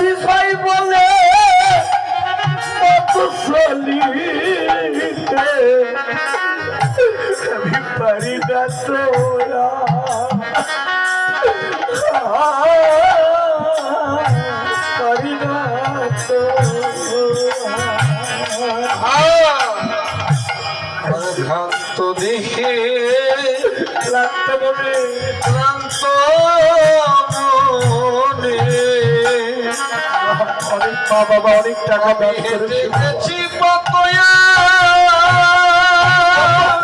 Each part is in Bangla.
বিষয় বলে মধুসলি আমি পারি না তোরা। পারি না দেখে ক্লান্ত মনে মা বাবা অনেক টাকা দান করেছে। গেছি পতয়া।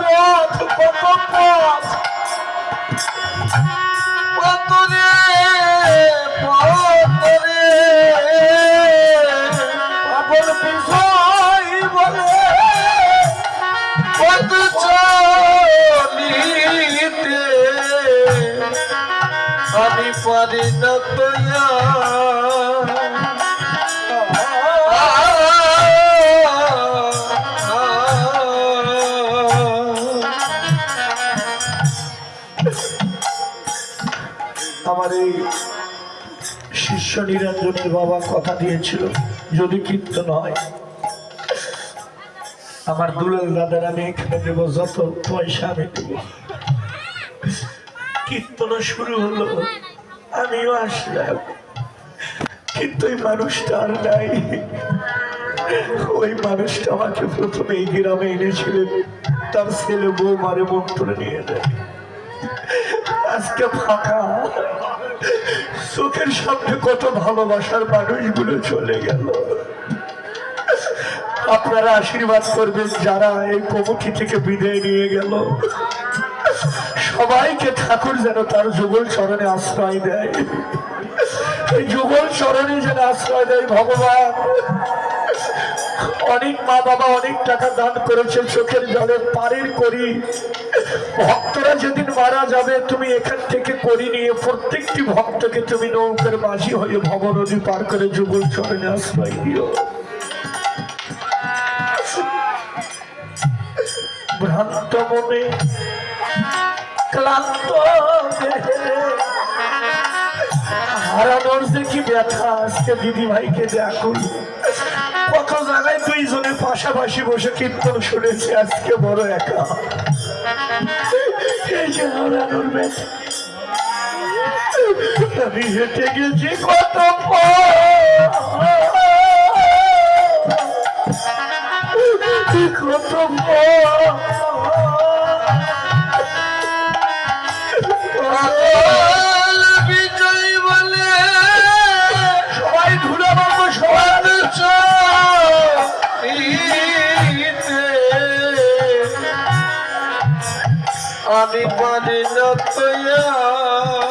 পথ কত বাবা কথা দিয়েছিল, যদি কীর্তন হয় আমার দুলাল দাদার আমি এখানে দেবো, যত পয়সা আমি দেব। কীর্তন শুরু হলো, আমিও আসলাম। কিন্তু এই মানুষটা আর নাই। ওই মানুষটা আমাকে প্রথমে এই গ্রামে এনেছিলেন, তার ছেলে বউ মারে মন্ত্রে নিয়ে দেয় আজকে ফাঁকা। চোখের সামনে কত ভালোবাসার মানুষগুলো চলে গেল। আপনারা আশীর্বাদ করবেন যারা এই কমিটি থেকে বিদায় নিয়ে গেল। সবাইকে ঠাকুর যেন তার যুগল চরণে আশ্রয় দেয়। এই যুগল চরণে যেন আশ্রয় দেয় ভগবান। অনেক মা বাবা অনেক টাকা দান করেছে চোখের জলের পারের করি। ভক্তরা যেদিন মারা যাবে, তুমি এখান থেকে করি নিয়ে প্রত্যেকটি ভক্তকে তুমি মাঝি হয়ে পার করে যুগল চরণে আশ্রয় দিও। ভ্রান্ত মনে, ক্লান্ত হারানোর যে কি ব্যথা, আজকে দিদি ভাইকে দেখো কত জায়গায় দুইজনে পাশাপাশি বসে কীর্তন শুনেছি, আজকে বড় একা। আমি হেঁটে গেছি কত বিজয় বলে সবাই ধুলে বাবু সবাই আমি পারি না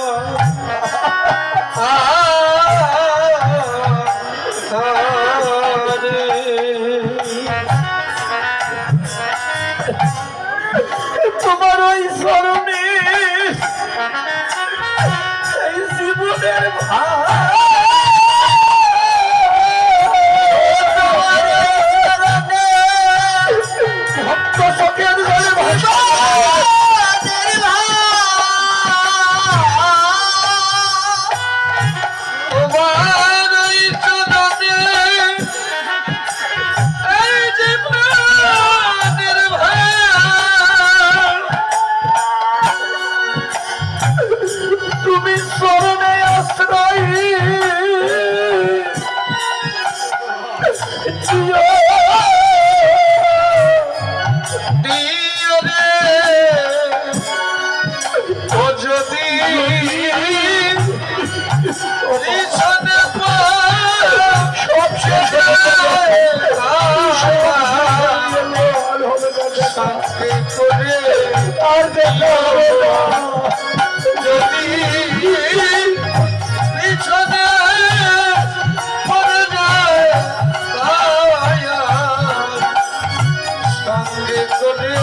করে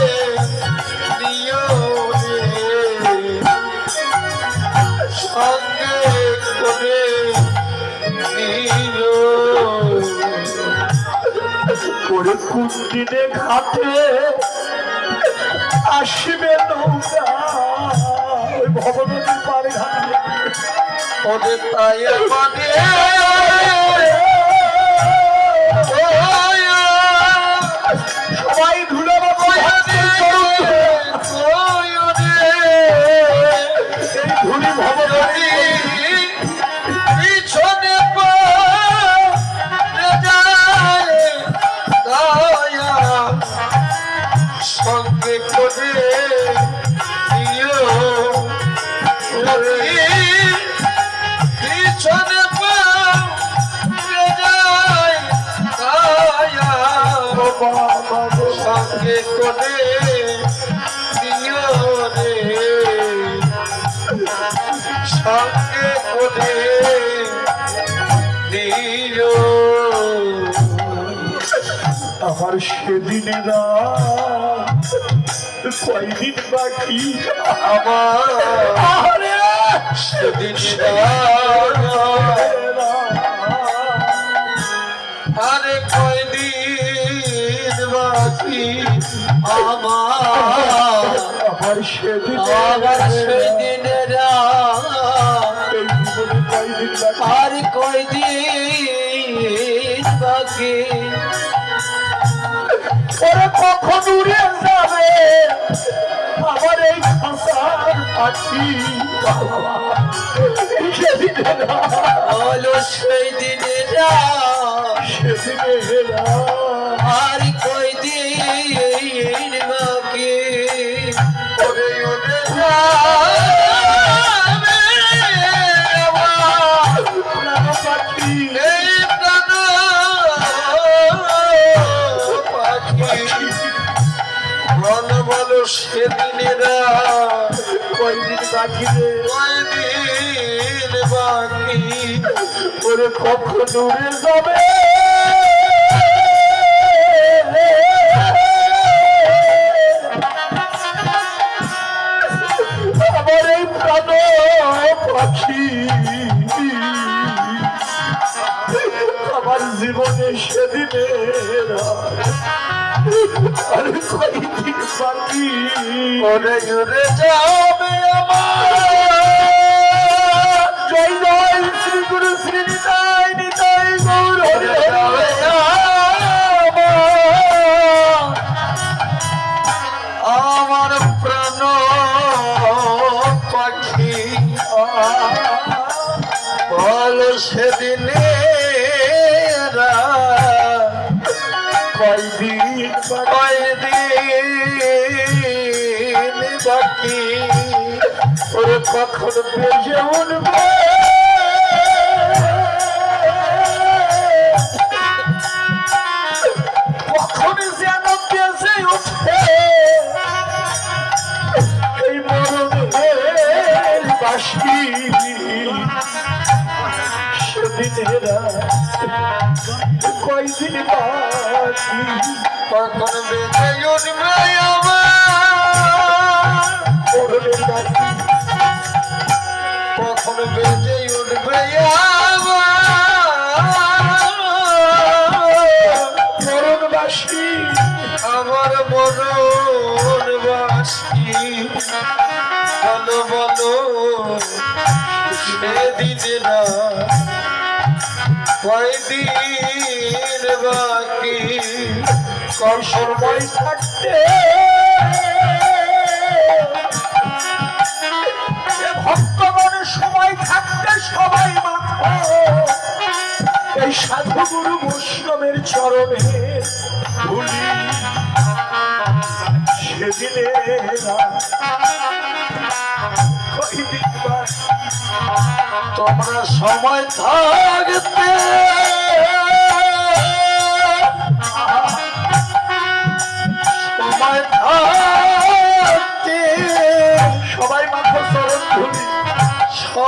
নিও রে সঙ্গে করে নিও। করে কোন দিনে ঘাটে আসবে নৌকা। ওই ভবনদীর পারে ঘাটে ওদের তাই সঙ্গে করে দিও রে সঙ্গে করে দিও আমার সেদিনে রা কয়দিন বাকি? আমার সেদিন আরে কয়দিন বাকি? আমার সেদিন বাকি? আর কয়দিন উড়ে যাবে আমার এই সেই দিনের সেদিনে আর সেদিনেরা কয়দিন যাবে? আমার এই পাখি। আমার জীবনে সেদিনে আরে কয়দিন বাকি। ওরে যাবে কখন বেজে উঠবে। কখন যেন বেজে উঠে এই মরণের বাসি। সেদিনেরা কয়দিন বাকি? কখন বেঁচে উঠবে আমার? মরণের বাকি বেঁচে উঠবে মরণবাসী আমার মরণ বাসি বলো বলো, সেদিন না কয়দিন বাকি? কম সময় থাকতে ভক্তগণের সময় থাকতে সবাই মাথা। এই সাধু গুরু বৈষ্ণবের চরণে ধুলি সেদিনে তোমরা সময় থাকতে সময় থাকতে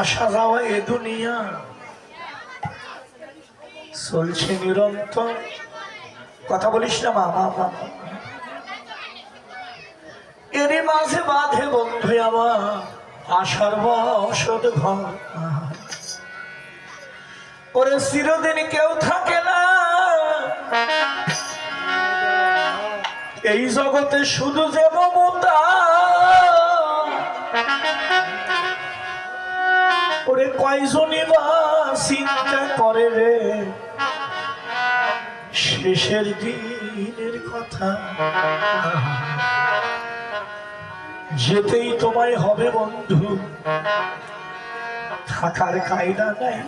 আসা যাওয়া এ দুনিয়া। চলছে নিরন্তর। কথা বলিস না, মা মা মাঝে বাঁধে বন্ধু আমার আশার বসত ঘর। ওরে চিরদিন কেউ থাকে না। এই জগতে শুধু যে মমতা ওরে কয়জনই বা চিন্তা করে রে? শেষের দিনের কথা। যেতেই তোমায় হবে বন্ধু। থাকার কায়দা নাই।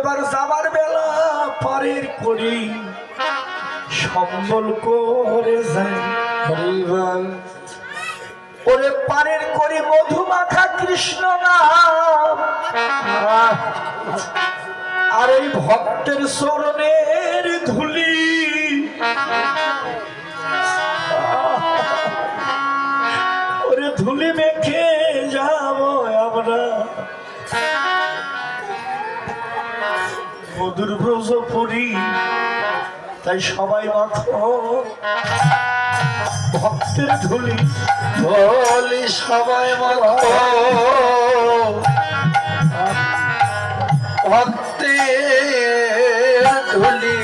এবার যাবার বেলা পারের করি সম্বল করে যায় ওরে পারের করি মধু মাখা কৃষ্ণ নাম। আর এই ভক্তের চরণের ধুলি মধুর ব্রজ পুরী তাই সবাই মাখো ভক্তের ধুলি বলি সবাই মাখো ভক্তি ধুলি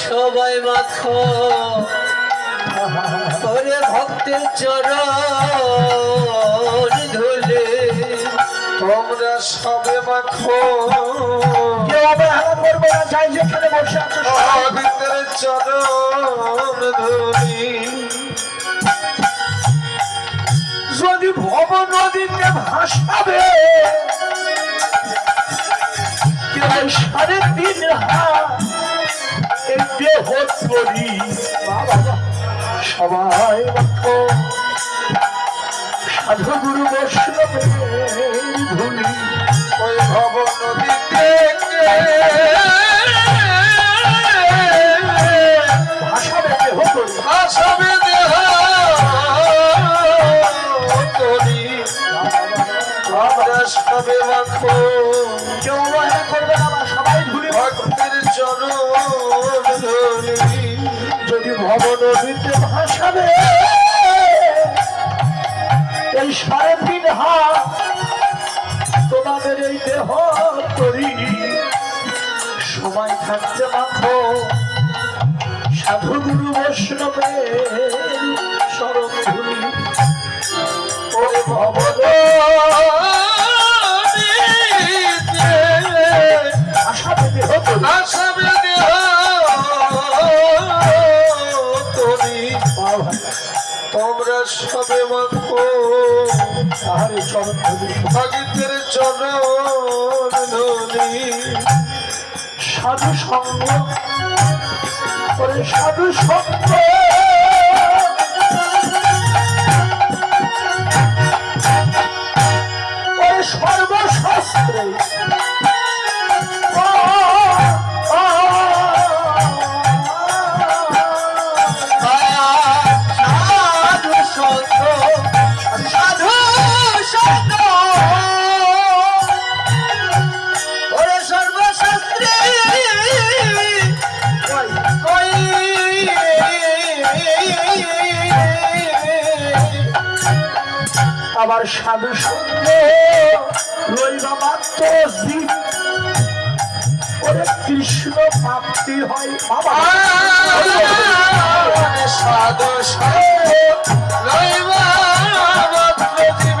সবাই ভক্তের চরণ ধুলি তোমরা সবে মাখো। কেউ অবহেলা করবে না যাই যেখানে বসে আছে ভিতরে চরণ ধুলি যদি ভব নদীতে ভাসাবে সাড়ে তিন হাত দেহ তরি সবাই মাখো। গুরু ওই ভব নদীতে ভাসাবে দেহ ভাসবে দেহ তরি। আমরা সবে মাখো কেউ অবহেলা করবে না বা সবাই ধুলি। মাখো। ভক্তের চরণ ধরি। যদি ভব নদীতে ভাসাবে এই সাড়ে তিন হাত তোমাদের এই দেহ তরি সময় থাকতে মাখো সাধু গুরু বৈষ্ণবের স্মরণ ধুলি ওরে ভব ভাসাবে দেহ তরি দেহ তোমরা সবে মাখো ভগতের চরণি সাধু সঙ্গ সাধু সঙ্গ। সর্বশাস্ত্রে সঙ্গ রইবা মাত্র ওরে কৃষ্ণ প্রাপ্তি হয় বাবা। সাধু রইবা মাত্র জীব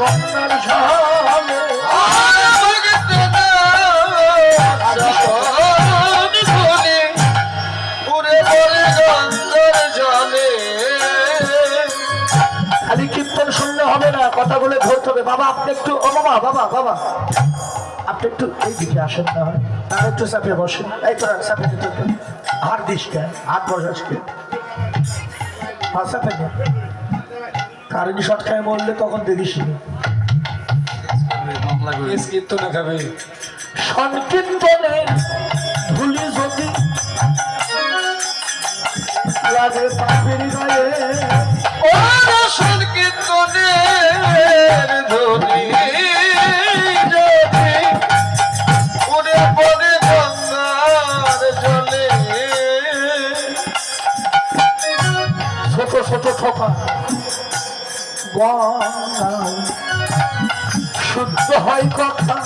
গঙ্গার জলে খালি শুনলে হবে না হবে। বাবা, আপনি একটু বাবা বাবা আপনি একটু এই দিকে আসেন না। একটু বসেন। চাপে দিতে। হাত কারেন্ট শর্ট খায় মরলে তখন দেখিস নি। কীর্তনে খাবে। সংকীর্তনে ধুলি যদি লাগে পাখির গায়ে ও সংকীর্তনের জলে। ছোট ছোট ঠোকা গঙ্গা শুদ্ধ হয় কথা